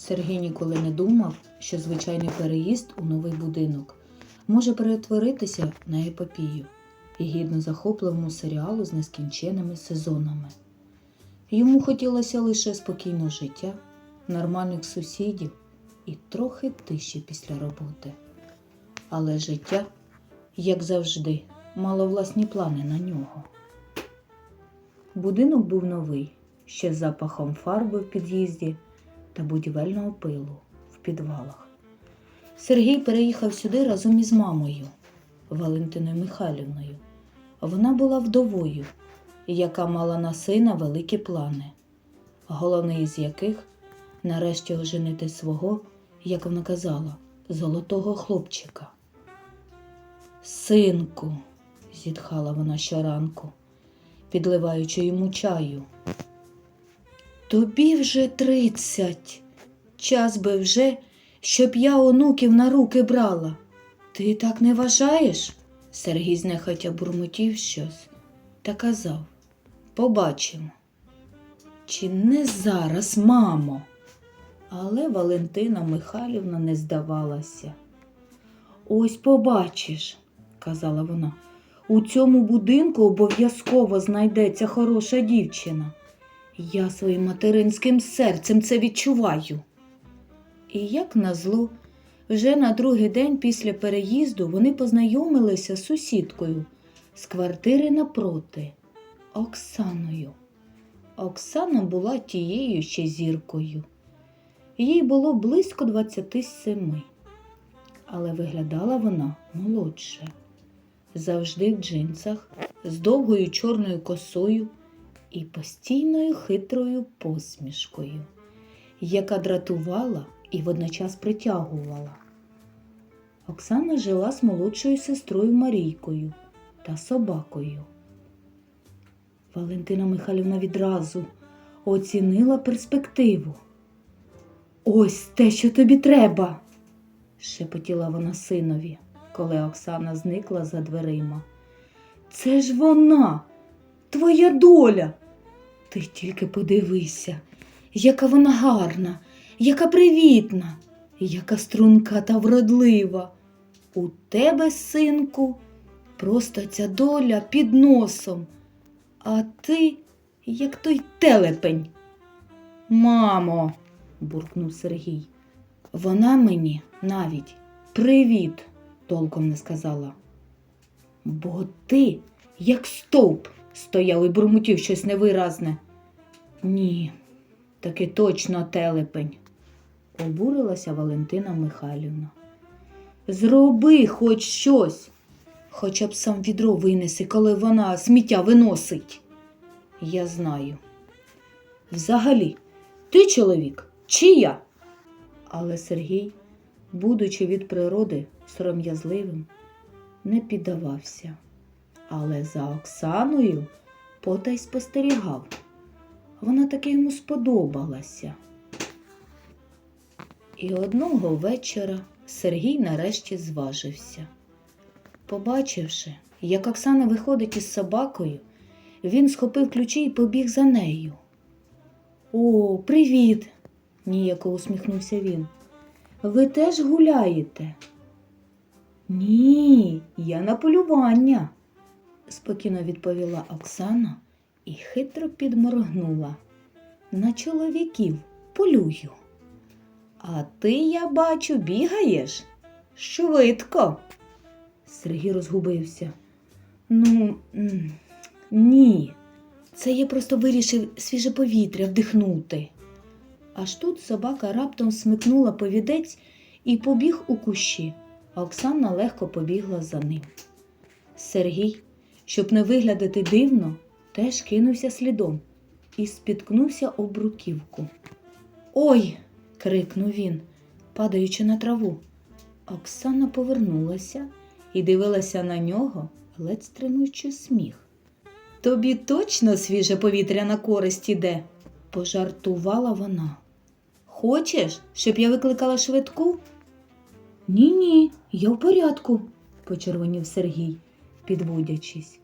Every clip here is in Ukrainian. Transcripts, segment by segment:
Сергій ніколи не думав, що звичайний переїзд у новий будинок може перетворитися на епопію і гідно захопливому серіалу з нескінченими сезонами. Йому хотілося лише спокійного життя, нормальних сусідів і трохи тиші після роботи. Але життя, як завжди, мало власні плани на нього. Будинок був новий, ще з запахом фарби в під'їзді та будівельного пилу в підвалах. Сергій переїхав сюди разом із мамою Валентиною Михайлівною. Вона була вдовою, яка мала на сина великі плани, головний із яких нарешті оженити свого, як вона казала, золотого хлопчика. Синку, зітхала вона щоранку, підливаючи йому чаю. Тобі вже тридцять. Час би вже, щоб я онуків на руки брала. Ти так не вважаєш? Сергій знехотя бурмотів щось та казав Побачимо. Чи не зараз, мамо? Але Валентина Михайлівна не здавалася. Ось побачиш, казала вона, у цьому будинку обов'язково знайдеться хороша дівчина. Я своїм материнським серцем це відчуваю. І як назло, вже на другий день після переїзду вони познайомилися з сусідкою з квартири напроти Оксаною. Оксана була тією ще зіркою. Їй було близько 27, але виглядала вона молодше, завжди в джинсах, з довгою чорною косою і постійною хитрою посмішкою, яка дратувала і водночас притягувала. Оксана жила з молодшою сестрою Марійкою та собакою. Валентина Михайлівна відразу оцінила перспективу. Ось те, що тобі треба, шепотіла вона синові, коли Оксана зникла за дверима. Це ж вона, твоя доля. Ти тільки подивися, яка вона гарна, яка привітна, яка струнка та вродлива. У тебе, синку, просто ця доля під носом, а ти, як той телепень. Мамо, буркнув Сергій. Вона мені навіть привіт толком не сказала. Бо ти, як стовп, стояв і бурмотів щось невиразне. Ні, таки точно телепень, обурилася Валентина Михайлівна. Зроби хоч щось, хоча б сам відро винеси, коли вона сміття виносить. Я знаю. Взагалі, ти чоловік чи я? Але Сергій, будучи від природи сором'язливим, не піддавався. Але за Оксаною потай спостерігав. Вона таки йому сподобалася. І одного вечора Сергій нарешті зважився. Побачивши, як Оксана виходить із собакою, він схопив ключі і побіг за нею. О, привіт! ніяко усміхнувся він. Ви теж гуляєте? Ні, я на полювання, спокійно відповіла Оксана і хитро підморгнула. На чоловіків полюю. А ти, я бачу, бігаєш швидко. Сергій розгубився. Ну, ні, це я просто вирішив свіже повітря вдихнути. Аж тут собака раптом смикнула повідець і побіг у кущі, а Оксана легко побігла за ним. Сергій, щоб не виглядати дивно, теж кинувся слідом і спіткнувся об бруківку. Ой. крикнув він, падаючи на траву. Оксана повернулася і дивилася на нього, ледь стримуючи сміх. Тобі точно свіже повітря на користь іде, пожартувала вона. Хочеш, щоб я викликала швидку? Ні, ні, я в порядку, почервонів Сергій, підводячись.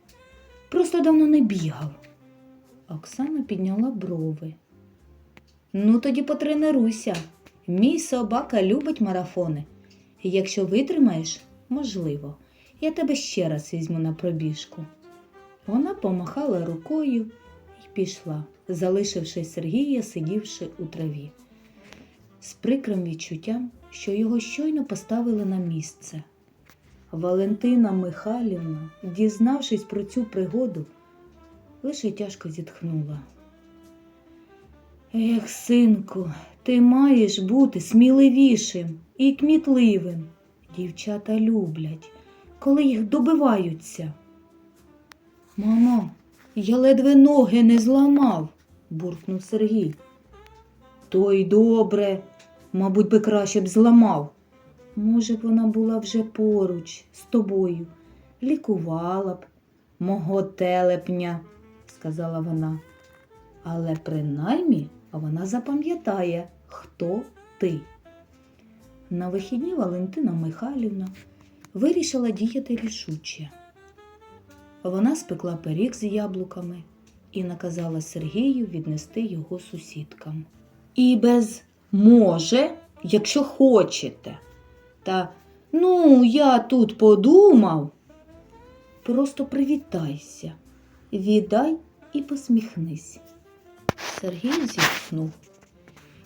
Просто давно не бігав. Оксана підняла брови. Ну, тоді потренуйся. Мій собака любить марафони. Якщо витримаєш, можливо, я тебе ще раз візьму на пробіжку. Вона помахала рукою і пішла, залишивши Сергія, сидівши у траві, з прикрим відчуттям, що його щойно поставили на місце. Валентина Михайлівна, дізнавшись про цю пригоду, лише тяжко зітхнула. Ех, синку, ти маєш бути сміливішим і кмітливим. Дівчата люблять, коли їх добиваються. Мамо, я ледве ноги не зламав, буркнув Сергій. То й добре, мабуть, би краще б зламав. Може б, вона була вже поруч з тобою, лікувала б мого телепня, сказала вона. Але принаймні вона запам'ятає, хто ти. На вихідні Валентина Михайлівна вирішила діяти рішуче. Вона спекла пиріг з яблуками і наказала Сергію віднести його сусідкам. І без може, якщо хочете. Та ну, я тут подумав. Просто привітайся, віддай і посміхнись. Сергій зітхнув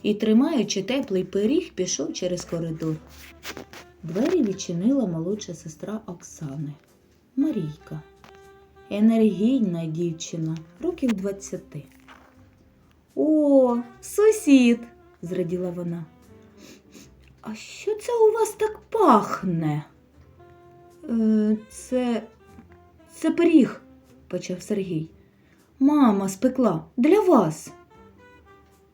і, тримаючи теплий пиріг, пішов через коридор. Двері відчинила молодша сестра Оксани Марійка. Енергійна дівчина, років двадцяти. О, сусід, зраділа вона. А що це у вас так пахне? Е, це, це пиріг, почав Сергій. Мама спекла для вас.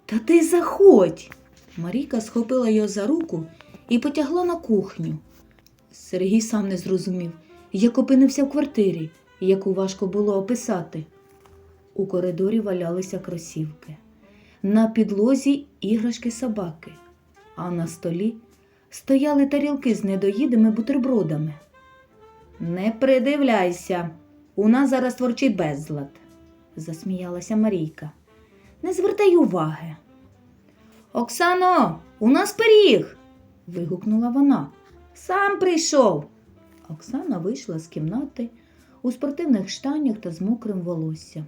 Та ти заходь. Марійка схопила його за руку і потягла на кухню. Сергій сам не зрозумів, як опинився в квартирі, яку важко було описати. У коридорі валялися кросівки, на підлозі іграшки собаки, а на столі стояли тарілки з недоїдими бутербродами. Не придивляйся, у нас зараз творчий безлад, засміялася Марійка. Не звертай уваги. Оксано, у нас пиріг. вигукнула вона. Сам прийшов. Оксана вийшла з кімнати у спортивних штанях та з мокрим волоссям.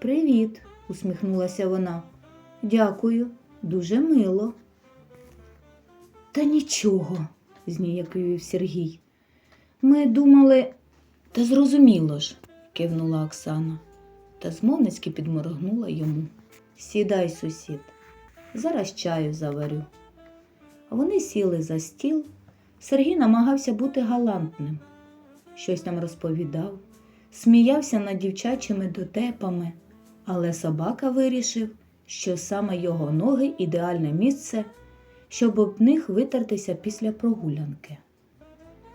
Привіт, усміхнулася вона. Дякую, дуже мило. Та нічого, зніяковів Сергій. Ми думали, та зрозуміло ж, кивнула Оксана та змовницьки підморгнула йому. Сідай, сусід, зараз чаю заварю. Вони сіли за стіл. Сергій намагався бути галантним. Щось нам розповідав, сміявся над дівчачими дотепами, але собака вирішив, що саме його ноги ідеальне місце, щоб об них витертися після прогулянки.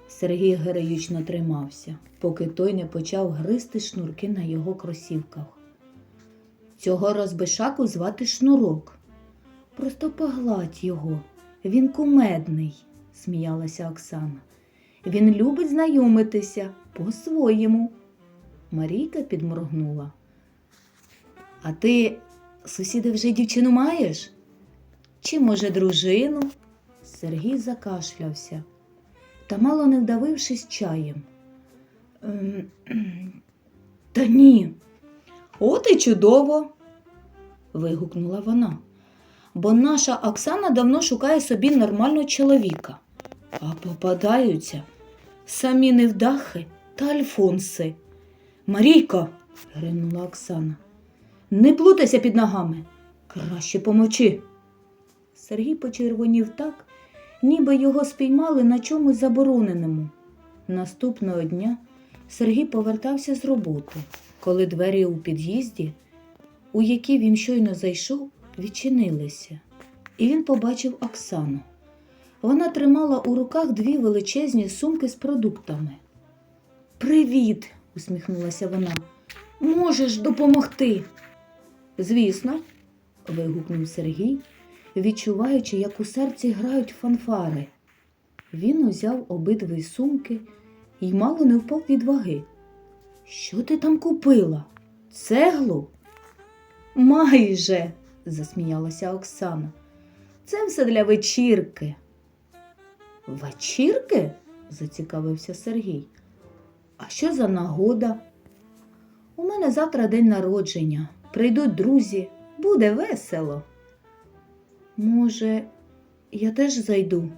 Сергій героїчно тримався, поки той не почав гризти шнурки на його кросівках. Цього розбишаку звати шнурок. Просто погладь його, він кумедний, сміялася Оксана. Він любить знайомитися по-своєму. Марійка підморгнула. А ти, сусіди, вже дівчину маєш? Чи, може, дружину? Сергій закашлявся та мало не вдавившись чаєм. «Ем, Та ні. От і чудово. вигукнула вона. Бо наша Оксана давно шукає собі нормального чоловіка, а попадаються самі невдахи та альфонси. Марійко, гримнула Оксана, не плутайся під ногами. Краще помовчи. Сергій почервонів так, ніби його спіймали на чомусь забороненому. Наступного дня Сергій повертався з роботи, коли двері у під'їзді, у які він щойно зайшов, відчинилися, і він побачив Оксану. Вона тримала у руках дві величезні сумки з продуктами. Привіт, усміхнулася вона. Можеш допомогти? Звісно, вигукнув Сергій відчуваючи, як у серці грають фанфари. Він узяв обидві сумки і мало не впав від ваги. Що ти там купила? Цеглу? Майже, засміялася Оксана. Це все для вечірки. Вечірки? зацікавився Сергій. А що за нагода? У мене завтра день народження. Прийдуть друзі, буде весело. Може, я теж зайду?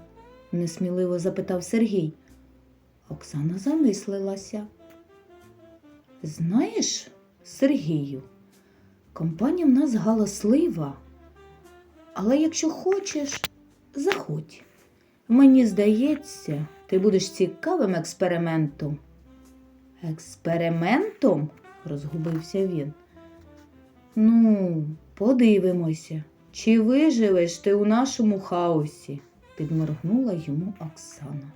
несміливо запитав Сергій. Оксана замислилася. Знаєш, Сергію, компанія в нас галаслива, але якщо хочеш, заходь. Мені здається, ти будеш цікавим експериментом. Експериментом? розгубився він. Ну, подивимося, чи виживеш ти у нашому хаосі, підморгнула йому Оксана.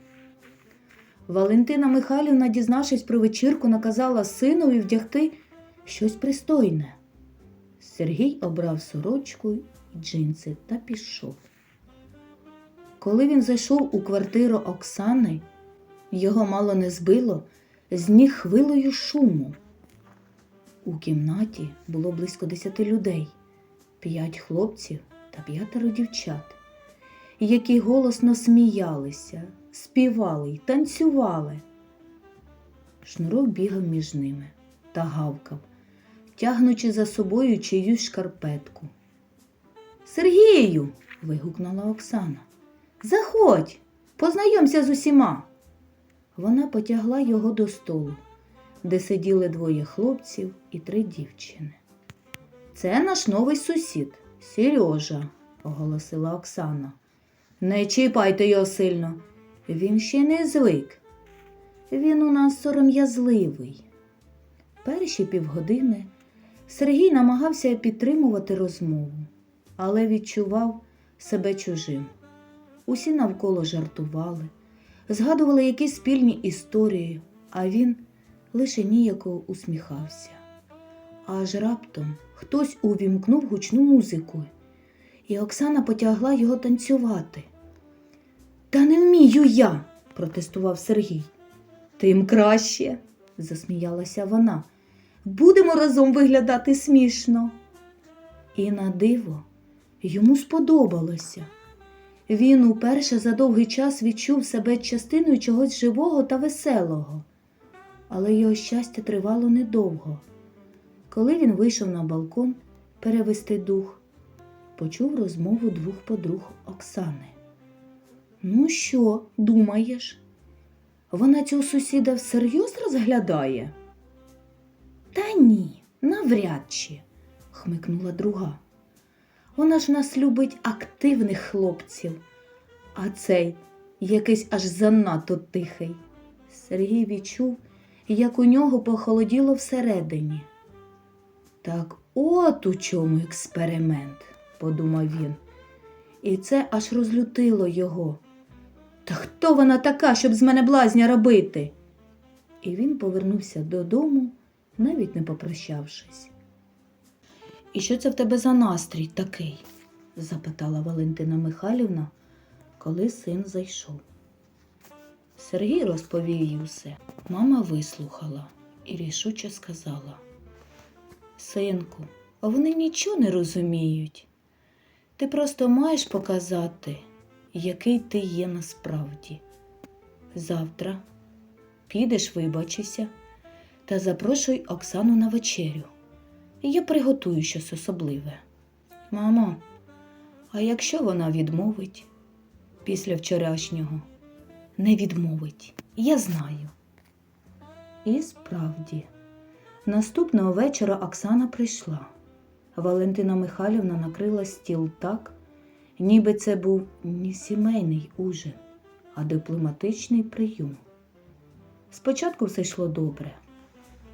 Валентина Михайлівна, дізнавшись про вечірку, наказала синові вдягти щось пристойне. Сергій обрав сорочку й джинси та пішов. Коли він зайшов у квартиру Оксани, його мало не збило з ніг хвилою шуму. У кімнаті було близько десяти людей, п'ять хлопців та п'ятеро дівчат, які голосно сміялися, співали й танцювали. Шнурок бігав між ними та гавкав, тягнучи за собою чиюсь шкарпетку. Сергію. вигукнула Оксана. Заходь, познайомся з усіма. Вона потягла його до столу, де сиділи двоє хлопців і три дівчини. Це наш новий сусід, Сережа, оголосила Оксана. Не чіпайте його сильно, він ще не звик. Він у нас сором'язливий. Перші півгодини Сергій намагався підтримувати розмову, але відчував себе чужим. Усі навколо жартували, згадували якісь спільні історії, а він лише ніяко усміхався. Аж раптом хтось увімкнув гучну музику, і Оксана потягла його танцювати. Та не вмію я, протестував Сергій. Тим краще, засміялася вона. Будемо разом виглядати смішно. І на диво йому сподобалося. Він уперше за довгий час відчув себе частиною чогось живого та веселого, але його щастя тривало недовго. Коли він вийшов на балкон перевести дух, почув розмову двох подруг Оксани. Ну що, думаєш? Вона цього сусіда всерйоз розглядає? Та ні, навряд чи, хмикнула друга. Вона ж нас любить активних хлопців, а цей якийсь аж занадто тихий. Сергій відчув, як у нього похолоділо всередині. Так от у чому експеримент, подумав він, і це аж розлютило його. Та хто вона така, щоб з мене блазня робити? І він повернувся додому, навіть не попрощавшись. І що це в тебе за настрій такий? запитала Валентина Михайлівна, коли син зайшов. Сергій розповів їй усе. Мама вислухала і рішуче сказала: Синку, вони нічого не розуміють. Ти просто маєш показати, який ти є насправді. Завтра підеш, вибачися та запрошуй Оксану на вечерю. Я приготую щось особливе. Мамо, а якщо вона відмовить після вчорашнього? Не відмовить, я знаю. І справді, наступного вечора Оксана прийшла. Валентина Михайлівна накрила стіл так, ніби це був не сімейний ужин, а дипломатичний прийом. Спочатку все йшло добре,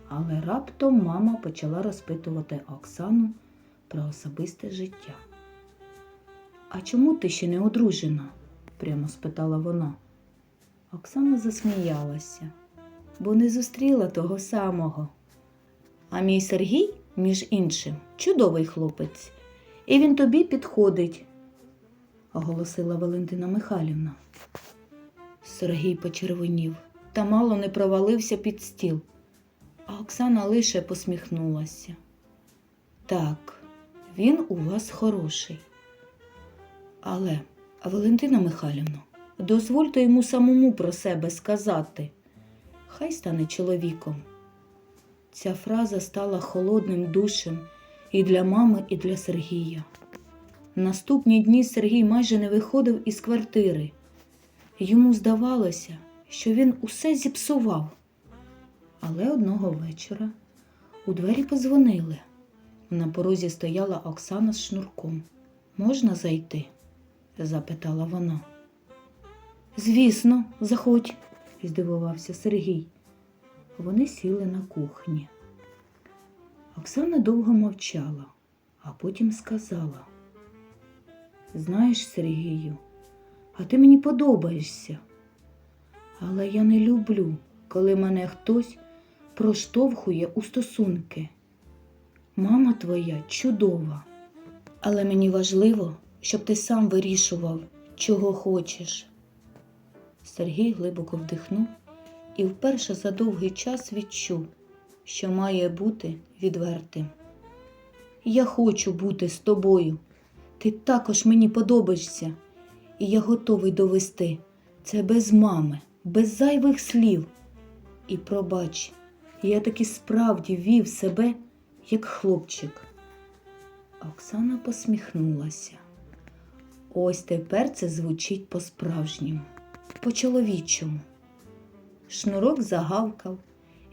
але раптом мама почала розпитувати Оксану про особисте життя. А чому ти ще не одружена? прямо спитала вона. Оксана засміялася, бо не зустріла того самого. А мій Сергій, між іншим, чудовий хлопець, і він тобі підходить, оголосила Валентина Михайлівна. Сергій почервонів та мало не провалився під стіл, а Оксана лише посміхнулася. Так, він у вас хороший. Але, Валентина Михайлівна, дозвольте йому самому про себе сказати. Хай стане чоловіком. Ця фраза стала холодним душем і для мами, і для Сергія. Наступні дні Сергій майже не виходив із квартири. Йому здавалося, що він усе зіпсував. Але одного вечора у двері подзвонили. На порозі стояла Оксана з шнурком. Можна зайти? запитала вона. Звісно, заходь, здивувався Сергій. Вони сіли на кухні. Оксана довго мовчала, а потім сказала: Знаєш, Сергію, а ти мені подобаєшся. Але я не люблю, коли мене хтось проштовхує у стосунки. Мама твоя чудова, але мені важливо, щоб ти сам вирішував, чого хочеш. Сергій глибоко вдихнув і вперше за довгий час відчув, що має бути відвертим. Я хочу бути з тобою. Ти також мені подобаєшся, і я готовий довести це без мами, без зайвих слів. І пробач, я таки справді вів себе як хлопчик. Оксана посміхнулася. Ось тепер це звучить по-справжньому, по-чоловічому. Шнурок загавкав,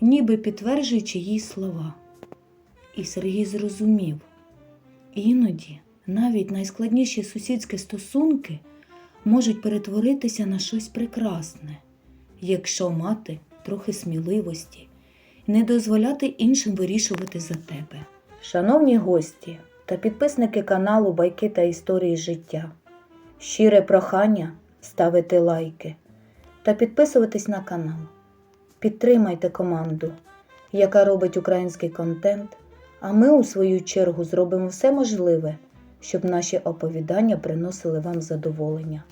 ніби підтверджуючи їй слова. І Сергій зрозумів, іноді навіть найскладніші сусідські стосунки можуть перетворитися на щось прекрасне, якщо мати трохи сміливості не дозволяти іншим вирішувати за тебе. Шановні гості та підписники каналу Байки та історії життя, щире прохання ставити лайки та підписуватись на канал. Підтримайте команду, яка робить український контент, а ми, у свою чергу, зробимо все можливе, щоб наші оповідання приносили вам задоволення.